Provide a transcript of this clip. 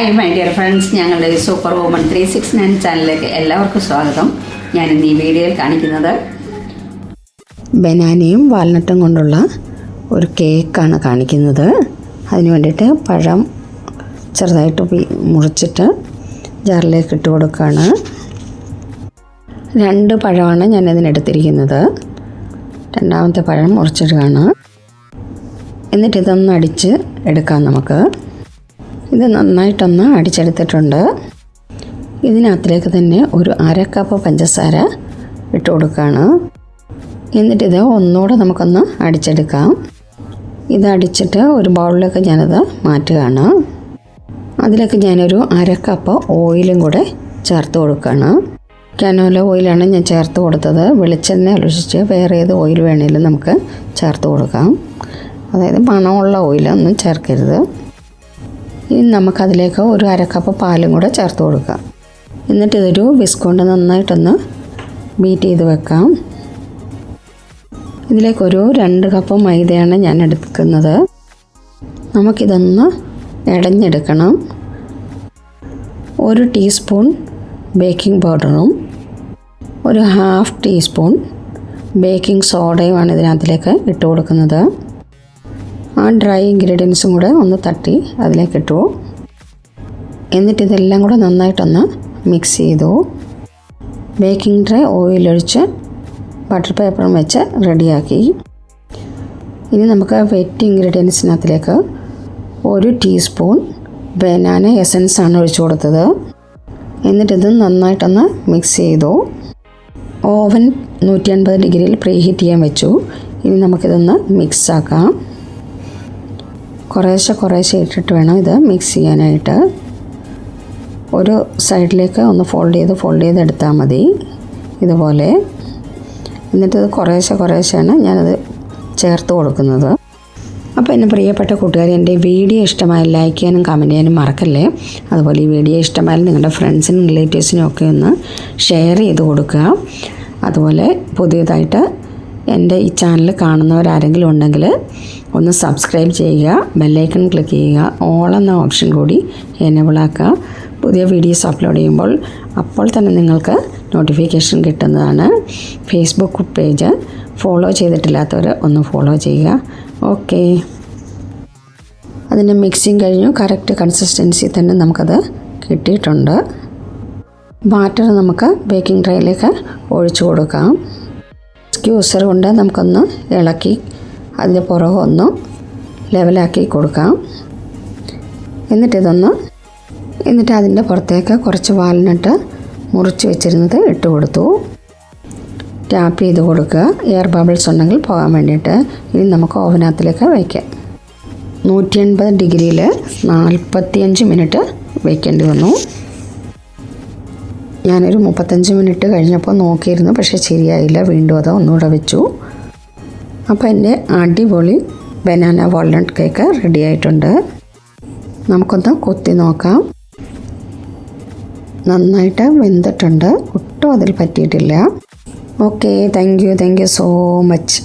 Hi my dear friends. ഞങ്ങളുടെ super woman three six nine ചാനലിലേക്ക് എല്ലാവർക്കും സ്വാഗതം. ഞാൻ ഇന്ന് ഈ വീഡിയോയിൽ കാണിക്കുന്നത് ബനാനയും വാൽനട്ടും കൊണ്ടുള്ള ഒരു കേക്കാണ് കാണിക്കുന്നത്. അതിന് വേണ്ടിയിട്ട് പഴം ചെറുതായിട്ട് മുറിച്ചിട്ട് ജാറിലേക്ക് ഇട്ട് കൊടുക്കുകയാണ് രണ്ട് പഴമാണ് ഞാൻ ഇതിനെടുത്തിരിക്കുന്നത് രണ്ടാമത്തെ പഴം മുറിച്ചിടുകയാണ്. എന്നിട്ട് ഇതൊന്ന് അടിച്ച് എടുക്കാം നമുക്ക്. ഇത് നന്നായിട്ടൊന്ന് അടിച്ചെടുത്തിട്ടുണ്ട്. ഇതിനകത്തിലേക്ക് തന്നെ ഒരു അര കപ്പ് പഞ്ചസാര ഇട്ട് കൊടുക്കുകയാണ് എന്നിട്ടിത് ഒന്നുകൂടെ നമുക്കൊന്ന് അടിച്ചെടുക്കാം. ഇത് അടിച്ചിട്ട് ഒരു ബൗളിലേക്ക് ഞാനത് മാറ്റുകയാണ്. അതിലേക്ക് ഞാനൊരു അര കപ്പ് ഓയിലും കൂടെ ചേർത്ത് കൊടുക്കുകയാണ് കനോല ഓയിലാണ് ഞാൻ ചേർത്ത് കൊടുത്തത്. വെളിച്ചെണ്ണ അലോചിച്ച് വേറെ ഏത് ഓയിൽ വേണേലും നമുക്ക് ചേർത്ത് കൊടുക്കാം. അതായത് മണമുള്ള ഓയിലൊന്നും ചേർക്കരുത്. ഇനി നമുക്കതിലേക്ക് ഒരു അരക്കപ്പ് കപ്പ് പാലും കൂടെ ചേർത്ത് കൊടുക്കാം. എന്നിട്ട് ഇതൊരു വിസ്ക് കൊണ്ട് നന്നായിട്ടൊന്ന് ബീറ്റ് ചെയ്ത് വെക്കാം. ഇതിലേക്കൊരു രണ്ട് കപ്പ് മൈദയാണ് ഞാൻ എടുക്കുന്നത്. നമുക്കിതൊന്ന് ഇടഞ്ഞെടുക്കണം ഒരു ടീസ്പൂൺ ബേക്കിംഗ് പൗഡറും ഒരു ഹാഫ് ടീസ്പൂൺ ബേക്കിംഗ് സോഡയുമാണ് ഇതിനകത്തിലേക്ക് ഇട്ട് കൊടുക്കുന്നത്. ആ ഡ്രൈ ഇൻഗ്രീഡിയൻസും കൂടെ ഒന്ന് തട്ടി അതിലേക്ക് ഇട്ടു. എന്നിട്ട് ഇതെല്ലാം കൂടെ നന്നായിട്ടൊന്ന് മിക്സ് ചെയ്തു. ബേക്കിംഗ് ട്രേ ഓയിലൊഴിച്ച് ബട്ടർ പേപ്പറും വെച്ച് റെഡിയാക്കി ഇനി നമുക്ക് വെറ്റ് ഇൻഗ്രീഡിയൻസിനകത്തിലേക്ക് ഒരു ടീസ്പൂൺ ബനാന എസൻസ് ആണ് ഒഴിച്ചു കൊടുത്തത്. എന്നിട്ടിത് നന്നായിട്ടൊന്ന് മിക്സ് ചെയ്തു. ഓവൻ നൂറ്റി അൻപത് ഡിഗ്രിയിൽ പ്രീ ഹീറ്റ് ചെയ്യാൻ വെച്ചു. ഇനി നമുക്കിതൊന്ന് മിക്സ് ആക്കാം. കുറേശ്ശെ കുറേശ്ശെ ഇട്ടിട്ട് വേണം ഇത് മിക്സ് ചെയ്യാനായിട്ട്. ഒരു സൈഡിലേക്ക് ഒന്ന് ഫോൾഡ് ചെയ്ത് ഫോൾഡ് ചെയ്ത് എടുത്താൽ മതി. ഇതുപോലെ. എന്നിട്ടത് കുറേശ്ശെ കുറേശ്ശെയാണ് ഞാനത് ചേർത്ത് കൊടുക്കുന്നത്. അപ്പോൾ എന്റെ പ്രിയപ്പെട്ട കൂട്ടുകാർ എന്റെ വീഡിയോ ഇഷ്ടമായി ലൈക്ക് ചെയ്യാനും കമന്റ് ചെയ്യാനും മറക്കല്ലേ? അതുപോലെ ഈ വീഡിയോ ഇഷ്ടമായാലും നിങ്ങളുടെ ഫ്രണ്ട്സിനും റിലേറ്റീവ്സിനും ഒക്കെ ഒന്ന് ഷെയർ ചെയ്ത് കൊടുക്കുക. അതുപോലെ പുതിയതായിട്ട് എന്റെ ഈ ചാനൽ കാണുന്നവരാരെങ്കിലും ഉണ്ടെങ്കിൽ ഒന്ന് സബ്സ്ക്രൈബ് ചെയ്യുക ബെല്ലൈക്കൺ ക്ലിക്ക് ചെയ്യുക ഓൾ എന്ന ഓപ്ഷൻ കൂടി എനേബിൾ ആക്കുക. പുതിയ വീഡിയോസ് അപ്ലോഡ് ചെയ്യുമ്പോൾ അപ്പോൾ തന്നെ നിങ്ങൾക്ക് നോട്ടിഫിക്കേഷൻ കിട്ടുന്നതാണ്. ഫേസ്ബുക്ക് പേജ് ഫോളോ ചെയ്തിട്ടില്ലാത്തവർ ഒന്ന് ഫോളോ ചെയ്യുക. ഓക്കെ അതിന്റെ മിക്സിങ് കഴിഞ്ഞു. കറക്റ്റ് കൺസിസ്റ്റൻസി തന്നെ നമുക്കത് കിട്ടിയിട്ടുണ്ട്. ബാറ്റർ നമുക്ക് ബേക്കിംഗ് ട്രേയിലേക്ക് ഒഴിച്ചു കൊടുക്കാം. സ്ക്യൂസർ കൊണ്ട് നമുക്കൊന്ന് ഇളക്കി അതിന്റെ പുറകൊന്ന് ലെവലാക്കി കൊടുക്കാം. എന്നിട്ടിതൊന്ന് എന്നിട്ട് അതിന്റെ പുറത്തേക്ക് കുറച്ച് വാലിനിട്ട് മുറിച്ച് വെച്ചിരുന്നത് ഇട്ട് കൊടുത്തു. ടാപ്പ് ചെയ്ത് കൊടുക്കുക. എയർ ബബിൾസ് ഉണ്ടെങ്കിൽ പോകാൻ വേണ്ടിയിട്ട്. ഇനി നമുക്ക് ഓവനകത്തിലേക്ക് വയ്ക്കാം നൂറ്റി എൺപത് ഡിഗ്രിയിൽ നാൽപ്പത്തിയഞ്ച് മിനിറ്റ് വയ്ക്കേണ്ടി വന്നു. ഞാനൊരു മുപ്പത്തഞ്ച് മിനിറ്റ് കഴിഞ്ഞപ്പോൾ നോക്കിയിരുന്നു പക്ഷേ ശരിയായില്ല. വീണ്ടും അത് ഒന്നുകൂടെ വെച്ചു. അപ്പോൾ എന്റെ അടിപൊളി ബനാന വാൾനട്ട് കേക്ക് റെഡി ആയിട്ടുണ്ട്. നമുക്കൊന്ന് കൊത്തി നോക്കാം. നന്നായിട്ട് വെന്തിട്ടുണ്ട്. ഒട്ടും അതിൽ പറ്റിയിട്ടില്ല. Okay thank you thank you so much